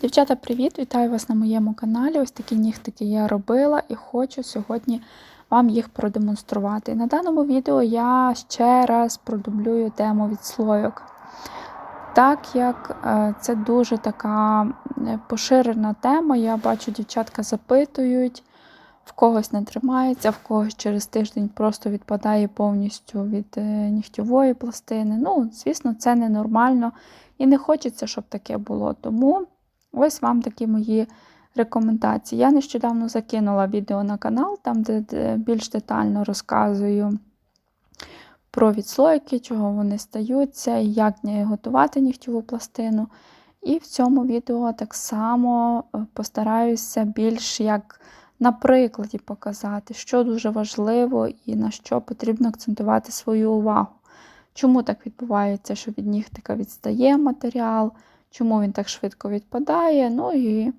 Дівчата, привіт! Вітаю вас на моєму каналі. Ось такі нігтики я робила і хочу сьогодні вам їх продемонструвати. На даному відео я ще раз продублюю тему відслойок. Так як е, це дуже така е, поширена тема, я бачу, дівчатка запитують, в когось не тримається, в когось через тиждень просто відпадає повністю від е, нігтєвої пластини. Ну, звісно, це ненормально і не хочеться, щоб таке було. Тому Ось вам такі мої рекомендації. Я нещодавно закинула відео на канал, там де більш детально розказую про відслойки, чого вони стаються, як готувати нігтєву пластину. І в цьому відео так само е, постараюся більш як на прикладі показати, що дуже важливо і на що потрібно акцентувати свою увагу. Чому так відбувається, що від нігтика відстає матеріал, чому він так швидко відпадає. Ну і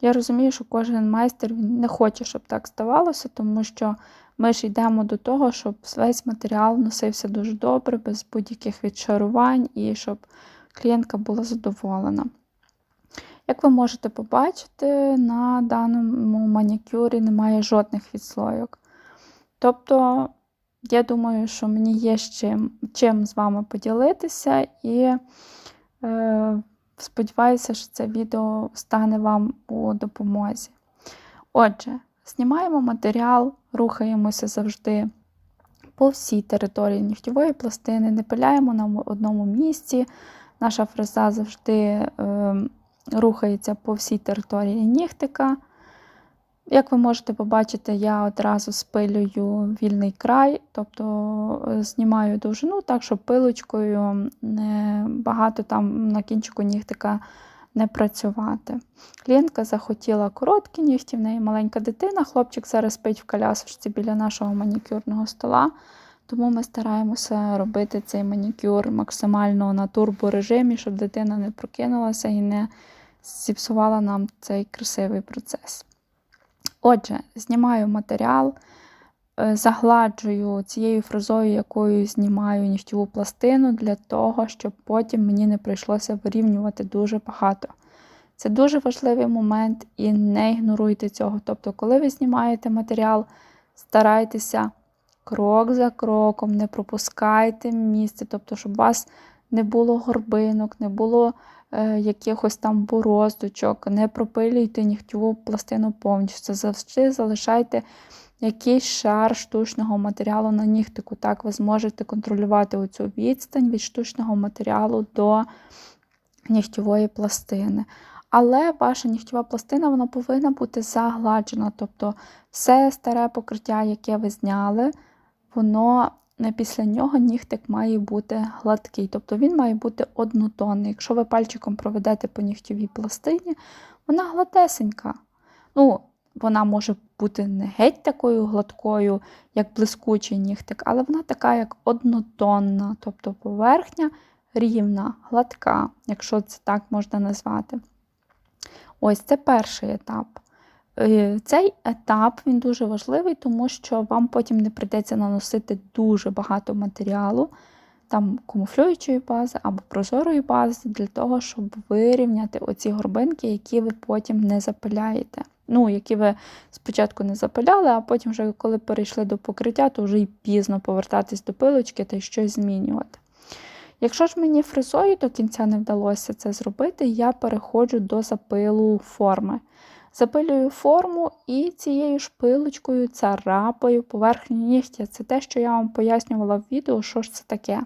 я розумію, що кожен майстер він не хоче, щоб так ставалося, тому що ми ж йдемо до того, щоб весь матеріал носився дуже добре, без будь-яких відшарувань, і щоб клієнтка була задоволена. Як ви можете побачити, на даному манікюрі немає жодних відслойок. Тобто, я думаю, що мені є з чим, чим з вами поділитися, і Е, сподіваюся, що це відео стане вам у допомозі. Отже, знімаємо матеріал, рухаємося завжди по всій території нігтєвої пластини, не пиляємо на одному місці. Наша фреза завжди е, рухається по всій території нігтика. Як ви можете побачити, я одразу спилюю вільний край, тобто е, знімаю довжину так, щоб пилочкою не багато там на кінчику нігтика не працювати. Клієнтка захотіла короткі нігті, в неї маленька дитина, хлопчик зараз спить в колясочці біля нашого манікюрного стола. Тому ми стараємося робити цей манікюр максимально на турборежимі, щоб дитина не прокинулася і не зіпсувала нам цей красивий процес. Отже, знімаю матеріал, е, загладжую цією фрезою, якою знімаю нігтєву пластину, для того, щоб потім мені не прийшлося вирівнювати дуже багато. Це дуже важливий момент і не ігноруйте цього. Тобто, коли ви знімаєте матеріал, старайтеся крок за кроком, не пропускайте місце, тобто, щоб у вас не було горбинок, не було якихось там бороздочок, не пропилюйте нігтєву пластину повністю. Завжди залишайте якийсь шар штучного матеріалу на нігтику. Так, ви зможете контролювати оцю відстань від штучного матеріалу до нігтєвої пластини. Але ваша нігтєва пластина вона повинна бути загладжена. Тобто все старе покриття, яке ви зняли, воно після нього нігтик має бути гладкий, тобто він має бути однотонний. Якщо ви пальчиком проведете по нігтєвій пластині, вона гладесенька. Ну, Вона може бути не геть такою гладкою, як блискучий нігтик, але вона така, як однотонна, тобто поверхня рівна, гладка, якщо це так можна назвати. Ось це перший етап. Е, цей етап він дуже важливий, тому що вам потім не прийдеться наносити дуже багато матеріалу, там камуфлюючої бази або прозорої бази, для того, щоб вирівняти оці горбинки, які ви потім не запиляєте. Ну, які ви спочатку не запиляли, а потім, вже коли перейшли до покриття, то вже й пізно повертатись до пилочки та щось змінювати. Якщо ж мені фрезою до кінця не вдалося це зробити, я переходжу до запилу форми. Запилюю форму і цією шпилочкою царапаю поверхню нігтя. Це те, що я вам пояснювала в відео, що ж це таке.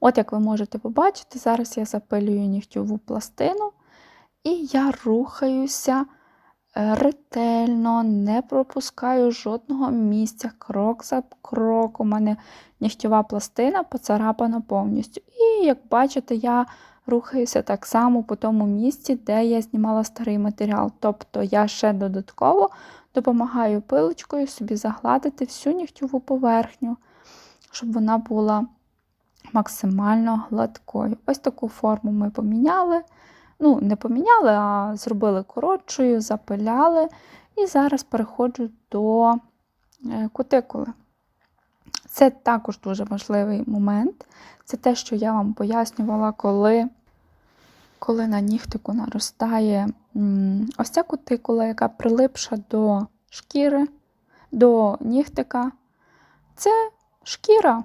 От, як ви можете побачити, зараз я запилюю нігтьову пластину, і я рухаюся е, ретельно, не пропускаю жодного місця, крок за кроком. У мене нігтьова пластина поцарапана повністю. І, як бачите, я рухаюся так само по тому місці, де я знімала старий матеріал. Тобто я ще додатково допомагаю пилочкою собі загладити всю нігтьову поверхню, щоб вона була максимально гладкою. Ось таку форму ми поміняли. Ну, не поміняли, а зробили коротшою, запиляли. І зараз переходжу до е, кутикули. Це також дуже важливий момент. Це те, що я вам пояснювала, коли коли на нігтику наростає ось ця кутикула, яка прилипша до шкіри, до нігтика, це шкіра,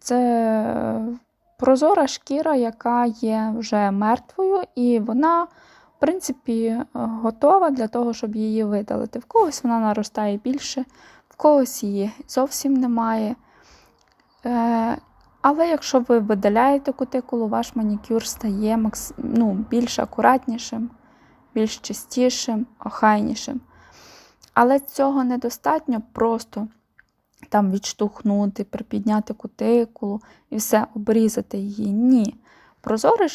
це прозора шкіра, яка є вже мертвою, і вона, в принципі, готова для того, щоб її видалити. В когось вона наростає більше, в когось її зовсім немає. Е, але якщо ви видаляєте кутикулу, ваш манікюр стає ну, більш акуратнішим, більш чистішим, охайнішим. Але цього недостатньо просто там відштовхнути, припідняти кутикулу і все, обрізати її. Ні. Прозорий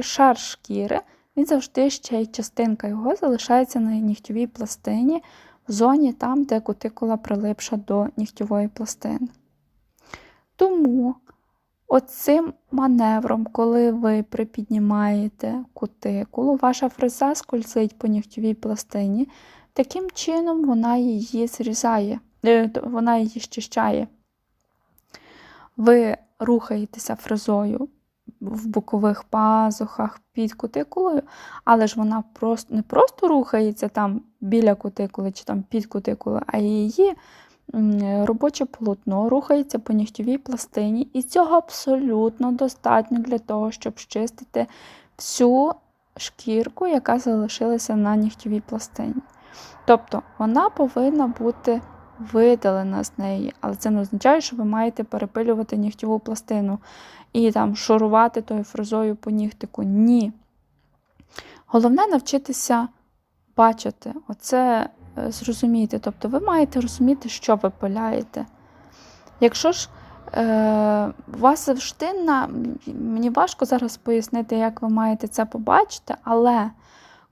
шар шкіри, він завжди ще й частинка його залишається на нігтьовій пластині в зоні там, де кутикула прилипша до нігтьової пластини. Тому оцим маневром, коли ви припіднімаєте кутикулу, ваша фреза скользить по нігтьовій пластині, таким чином вона її зрізає, е, вона її щищає. Ви рухаєтеся фрезою в бокових пазухах під кутикулою, але ж вона просто не просто рухається там біля кутикули чи там під кутикулою, а її робоче полотно рухається по нігтєвій пластині, і цього абсолютно достатньо для того, щоб щистити всю шкірку, яка залишилася на нігтєвій пластині. Тобто вона повинна бути видалена з неї, але це не означає, що ви маєте перепилювати нігтєву пластину і там шурувати тою фрезою по нігтику. Ні. Головне навчитися бачити оце зрозуміти. Тобто ви маєте розуміти, що ви пиляєте. Якщо ж е, вас завжди. Мені важко зараз пояснити, як ви маєте це побачити, але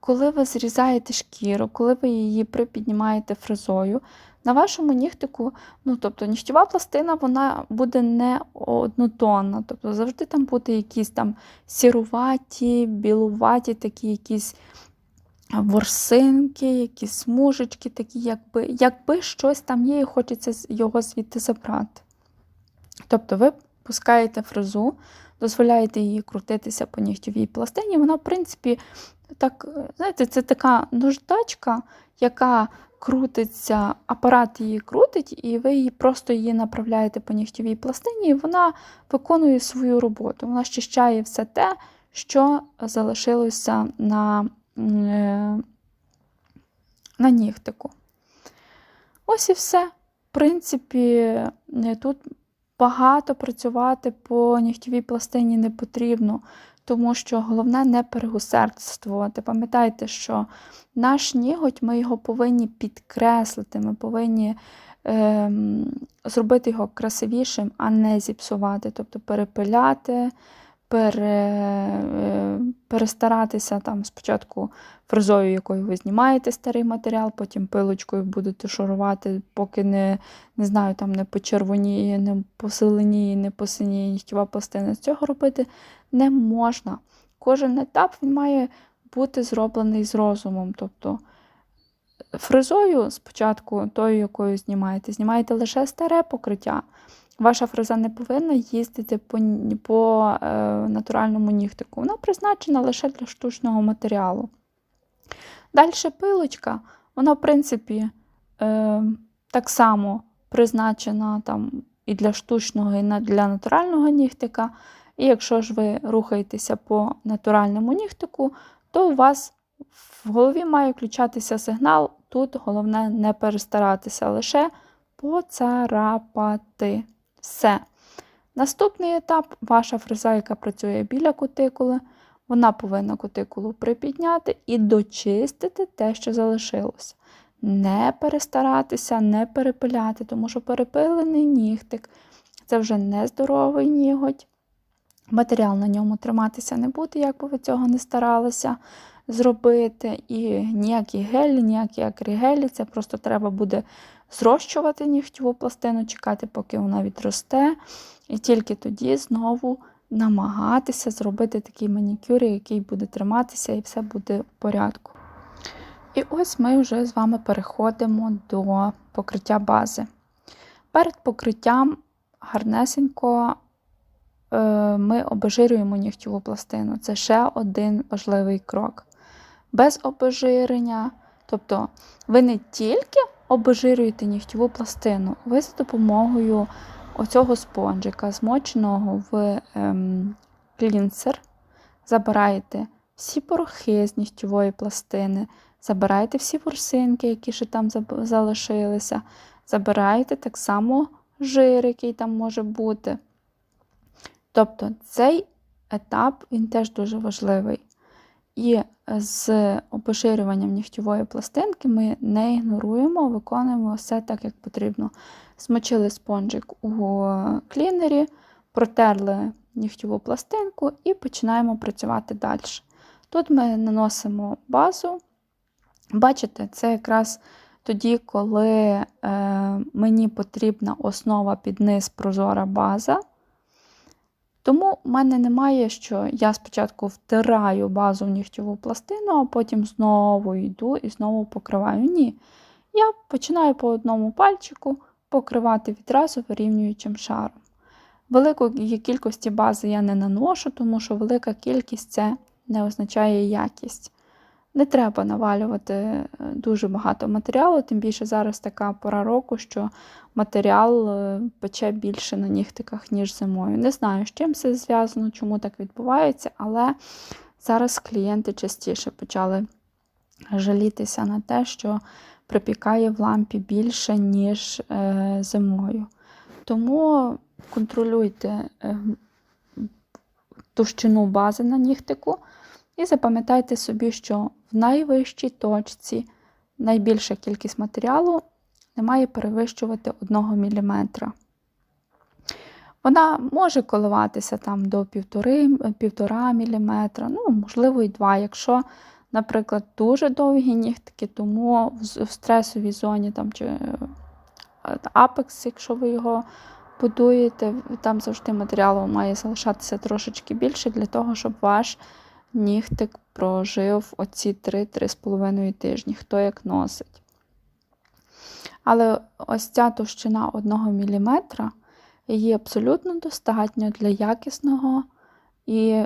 коли ви зрізаєте шкіру, коли ви її припіднімаєте фрезою, на вашому нігтику, ну, тобто нігтєва пластина вона буде не однотонна. Тобто завжди там буде якісь там сіруваті, білуваті, такі якісь ворсинки, якісь смужечки, такі, якби якби щось там є, і хочеться його звідти забрати. Тобто ви пускаєте фрезу, дозволяєте її крутитися по нігтєвій пластині. Вона, в принципі, так, знаєте, це така нождачка, яка крутиться, апарат її крутить, і ви її просто її направляєте по нігтєвій пластині, і вона виконує свою роботу. Вона щищає все те, що залишилося на на нігтику. Ось і все. В принципі, е, тут багато працювати по нігтєвій пластині не потрібно, тому що головне не перегусердствувати. Пам'ятайте, що наш ніготь ми його повинні підкреслити, ми повинні е, зробити його красивішим, а не зіпсувати, тобто перепиляти пере, е, перестаратися там спочатку фрезою, якою ви знімаєте старий матеріал, потім пилочкою будете шурувати, поки не не знаю, там не почервоніє, не посиленіє, не посиніє нігтєва пластина. Цього робити не можна. Кожен етап він має бути зроблений з розумом. тобто Фрезою спочатку, тою, якою знімаєте, знімаєте лише старе покриття. Ваша фреза не повинна їздити по по е, натуральному нігтику. Вона призначена лише для штучного матеріалу. Далі пилочка, вона, в принципі, е, так само призначена там, і для штучного, і для натурального нігтика. І якщо ж ви рухаєтеся по натуральному нігтику, то у вас в голові має включатися сигнал. Тут головне не перестаратися, лише поцарапати. Все. Наступний етап ваша фреза, яка працює біля кутикули, вона повинна кутикулу припідняти і дочистити те, що залишилося. Не перестаратися, не перепиляти, тому що перепилений нігтик це вже нездоровий ніготь. Матеріал на ньому триматися не буде, як би ви цього не старалися зробити. І ніякі гелі, ніякі акрігелі, це просто треба буде зрощувати нігтєву пластину, чекати, поки вона відросте. І тільки тоді знову намагатися зробити такий манікюр, який буде триматися, і все буде в порядку. І ось ми вже з вами переходимо до покриття бази. Перед покриттям гарнесенько е, ми обезжирюємо нігтєву пластину. Це ще один важливий крок. Без обезжирення, тобто ви не тільки обезжирюєте нігтєву пластину, ви за допомогою оцього спонжика, змоченого в ем, клінсер, забираєте всі порохи з нігтєвої пластини, забираєте всі ворсинки, які ще там залишилися, забираєте так само жир, який там може бути. Тобто цей етап він теж дуже важливий. І з обезжирюванням нігтєвої пластинки ми не ігноруємо, виконуємо все так, як потрібно. Змочили спонжик у клінері, протерли нігтєву пластинку і починаємо працювати далі. Тут ми наносимо базу. Бачите, це якраз тоді, коли е, мені потрібна основа під низ прозора база. Тому в мене немає, що я спочатку втираю базу в нігтєву пластину, а потім знову йду і знову покриваю. Ні. Я починаю по одному пальчику покривати відразу вирівнюючим шаром. Великої кількості бази я не наношу, тому що велика кількість це не означає якість. Не треба навалювати е, дуже багато матеріалу, тим більше зараз така пора року, що матеріал е, пече більше на нігтиках, ніж зимою. Не знаю, з чим це зв'язано, чому так відбувається, але зараз клієнти частіше почали жалітися на те, що припікає в лампі більше, ніж е, зимою. Тому контролюйте товщину бази на нігтику. І запам'ятайте собі, що в найвищій точці найбільша кількість матеріалу не має перевищувати 1 мм. Вона може коливатися там до 1,5 мм, ну, можливо, і 2 Якщо, наприклад, дуже довгі нігтики, тому в стресовій зоні там, чи апекс, якщо ви його будуєте, там завжди матеріалу має залишатися трошечки більше для того, щоб ваш нігтик прожив оці 3-3,5 тижні, хто як носить. Але ось ця товщина 1 мм її абсолютно достатньо для якісного і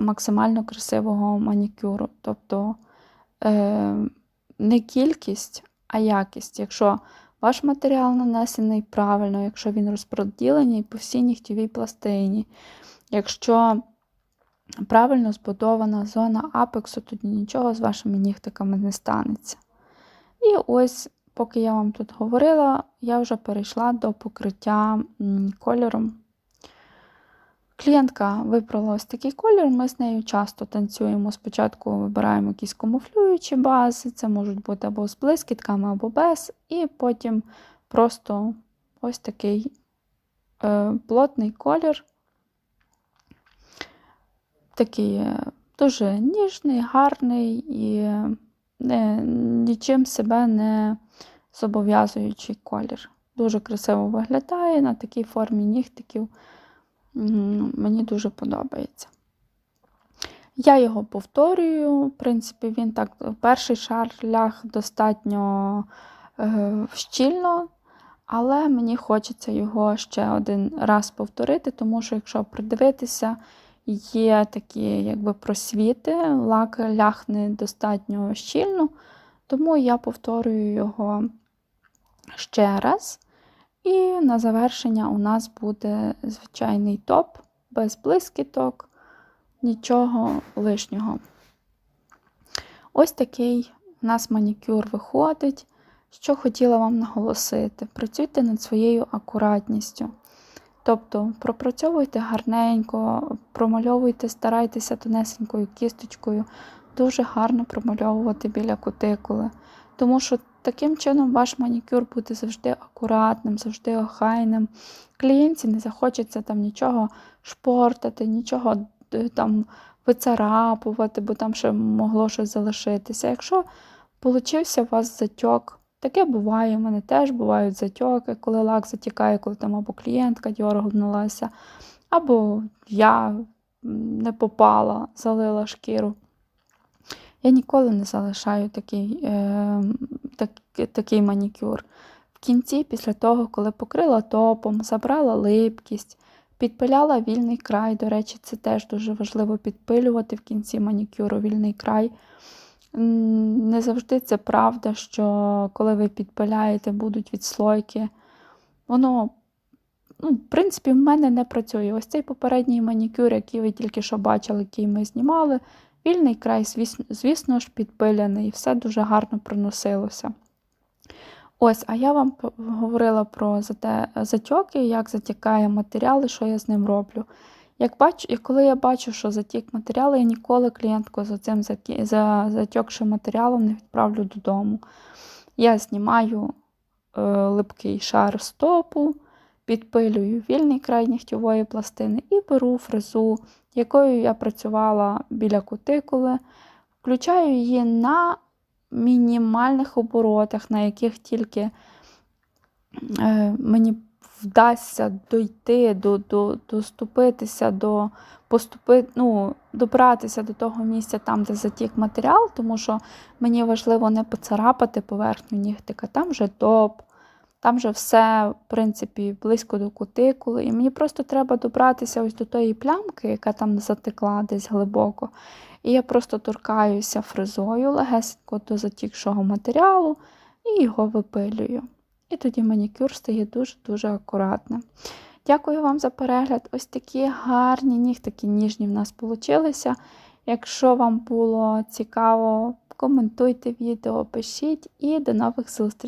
максимально красивого манікюру. Тобто е, не кількість, а якість. Якщо ваш матеріал нанесений правильно, якщо він розподілений по всій нігтєвій пластині, якщо правильно збудована зона апексу, тоді нічого з вашими нігтиками не станеться. І ось, поки я вам тут говорила, я вже перейшла до покриття кольором. Клієнтка вибрала ось такий колір, ми з нею часто танцюємо. Спочатку вибираємо якісь камуфлюючі бази, це можуть бути або з блискітками, або без, і потім просто ось такий е, плотний колір такий е, дуже ніжний, гарний і не, нічим себе не зобов'язуючий колір. Дуже красиво виглядає на такій формі нігтиків. Мені дуже подобається. Я його повторюю, в принципі, він так, перший шар ляг достатньо е, щільно, але мені хочеться його ще один раз повторити, тому що, якщо придивитися, є такі якби просвіти, лак ляхне достатньо щільно, тому я повторюю його ще раз. І на завершення у нас буде звичайний топ, без блискіток, нічого лишнього. Ось такий у нас манікюр виходить. Що хотіла вам наголосити: працюйте над своєю акуратністю. Тобто пропрацьовуйте гарненько, промальовуйте, старайтеся тонесенькою кісточкою, дуже гарно промальовувати біля кутикули. Тому що таким чином ваш манікюр буде завжди акуратним, завжди охайним. Клієнтці не захочеться там нічого шпортати, нічого е, там вицарапувати, бо там ще могло щось залишитися. Якщо получився у вас затьок, Таке буває, у мене теж бувають затьоки, коли лак затікає, коли там або клієнтка дьоргнулася, або я не попала, залила шкіру. Я ніколи не залишаю такий е, так, такий манікюр. В кінці, після того, коли покрила топом, забрала липкість, Підпиляла вільний край. До речі, це теж дуже важливо підпилювати в кінці манікюру вільний край. Не завжди це правда, що коли ви підпиляєте, будуть відслойки. Воно, ну, в принципі, в мене не працює. Ось цей попередній манікюр, який ви тільки що бачили, який ми знімали, вільний край, звісно, ж, підпиляний, все дуже гарно проносилося. Ось, а я вам говорила про затьоки, як затікає матеріал і що я з ним роблю. Як бачу, і коли я бачу, що затік матеріал, я ніколи клієнтку за цим за затьокшим матеріалом не відправлю додому. Я знімаю е, липкий шар стопу, підпилюю вільний край нігтєвої пластини і беру фрезу, якою я працювала біля кутикули, включаю її на мінімальних оборотах, на яких тільки е, мені вдасться дойти, до, до, доступитися до поступи, ну, добратися до того місця, там, де затік матеріал, тому що мені важливо не поцарапати поверхню нігтика, там вже топ, там вже все, в принципі, близько до кутикули. І мені просто треба добратися ось до тої плямки, яка там затекла десь глибоко. І я просто торкаюся фрезою легесенько до затікшого матеріалу і його випилюю. І тоді манікюр стає дуже-дуже акуратним. Дякую вам за перегляд. Ось такі гарні нігтики ніжні в нас вийшли. Якщо вам було цікаво, коментуйте відео, пишіть і до нових зустрічей!